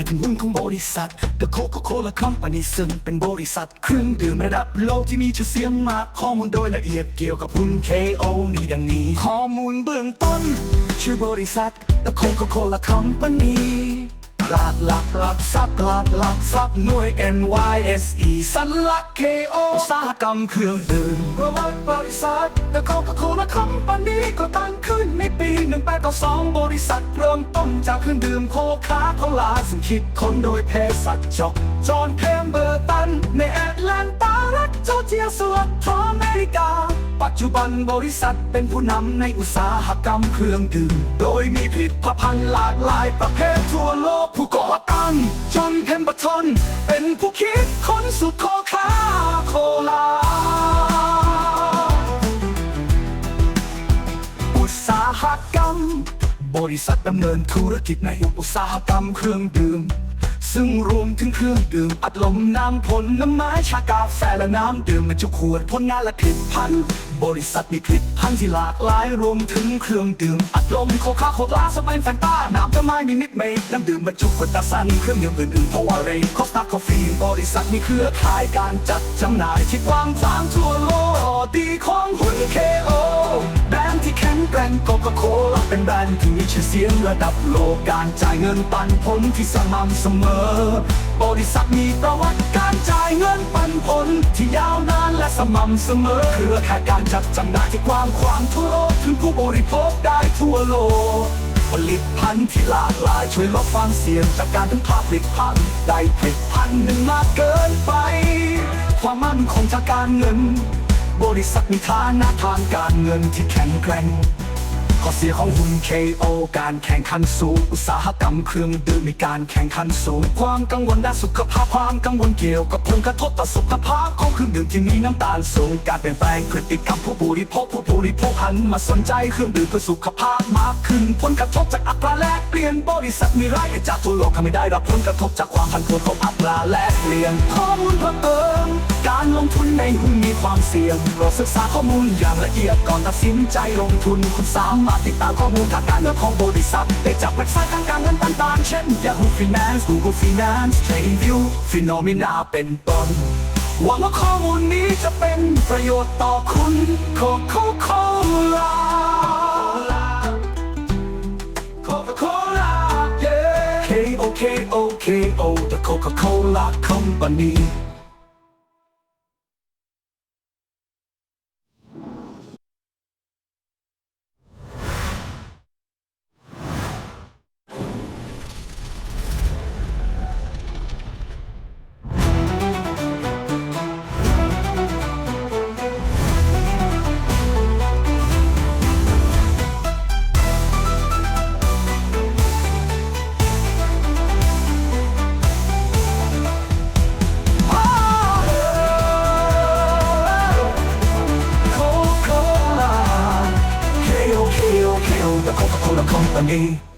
ายถึงหุ้นของบริษัท The Coca-Cola Company ซึ่งเป็นบริษัทเครื่องดื่มระดับโลกที่มีชื่อเสียงมากข้อมูลโดยละเอียดเกี่ยวกับหุ้น KO มีดังนี้ ข้อมูลเบื้องต้น ชื่อบริษัท The Coca-Cola Company หลักหลักหลักทรัพย์หลักหลักทรัพย์หน่วย NYSE สัญลักษณ์ KO อุตสาหกรรมเครื่องดื่มประวัติบริษัท The Coca-Cola Company ก็ตั้งขึ้นในปี 1892 บริษัทเริ่มต้นจากเครื่องดื่มโคคาโคลาซึ่งคิดค้นโดยเภสัชจอกจอห์นเพมเบอร์ตัน ในแอตแลนตารัฐจอร์เจียสหรัฐอเมริกา ปัจจุบันบริษัทเป็นผู้นำในอุตสาหกรรมเครื่องดื่ม โดยมีผลิตภัณฑ์หลากหลายประเภททั่วโลกผู้ก่อตั้งจอห์นเฮมเบอร์ตันเป็นผู้คิดค้นสูตรโคคาโคลา อุตสาหกรรม บริษัทดำเนินธุรกิจในอุตสาหกรรมเครื่องดื่ม ซึ่งรวมถึงเครื่องดื่ม อัดลมน้ำผลไม้ชากาแฟและน้ำดื่มบรรจุขวดผลงานและผลิตภัณฑ์บริษัทมีผลิตภัณฑ์ที่หลากหลายรวมถึงเครื่องดื่ม อัดลมโคคาโคลาสไปนแฟนต้าน้ำต้นไม้มินิดเมดน้ำดื่มบรรจุขวดตาซันเครื่องดื่มอื่นๆพาวเรย์คอสตาคอฟฟี่บริษัทมีเครือข่ายการจัดจำหน่ายที่กว้างขวางทั่วโลกดีของหุ้น KO แบ รนด์ที่แข็งแกร่งโกโกโคลาเป็นแบรนด์ที่มีชื่อเสียงระดับโลกการจ่ายเงินปันผลที่สม่ำเสมอบริษัทมีประวัติการจ่ายเงินปันผลที่ยาวนานและสม่ำเสมอเครือข่ายการจัดจำหน่ายที่กว้างขวางทั่วโลกถึงผู้บริโภคได้ทั่วโลกผลิตภัณฑ์ที่หลากหลายช่วยลดความเสี่ยงจากการพึ่งพาผลิตภัณฑ์ได้ผลิตภัณฑ์หนึ่งมากเกินไป ความมั่นคงทางการเงิน บริษัทมีฐานะทางการเงินที่แข็งแกร่ง ข้อเสียของหุ้น KO การแข่งขันสูง อุตสาหกรรมเครื่องดื่มมีการแข่งขันสูง ความกังวลด้านสุขภาพความกังวลเกี่ยวกับผลกระทบต่อสุขภาพของเครื่องดื่มที่มีน้ำตาลสูง การเปลี่ยนแปลงพฤติกรรมผู้บริโภคผู้บริโภคหันมาสนใจเครื่องดื่มเพื่อสุขภาพมากขึ้น ผลกระทบจากอัตราแลกเปลี่ยนบริษัทมีรายได้จากทั่วโลกทำให้ได้รับผลกระทบจากความผันผวนของอัตราแลกเปลี่ยนข้อมูลเพิ่มเติมการลงทุนในหุ้นมีความเสี่ยงเราศึกษาข้อมูลอย่างละเอียดก่อนตัดสินใจลงทุนคุณสามารถติดตามข้อมูลทางการเงินของบริษัทได้จากเว็บไซต์ทางการเงินต่างๆ เช่น Yahoo Finance Google Finance TradingView Phenomena เป็นต้นหวังว่าข้อมูลนี้จะเป็นประโยชน์ต่อคุณโคโคโคลา Coca-Cola yeah K O K O K O The Coca-Cola Company Kill the Coca-Cola Company.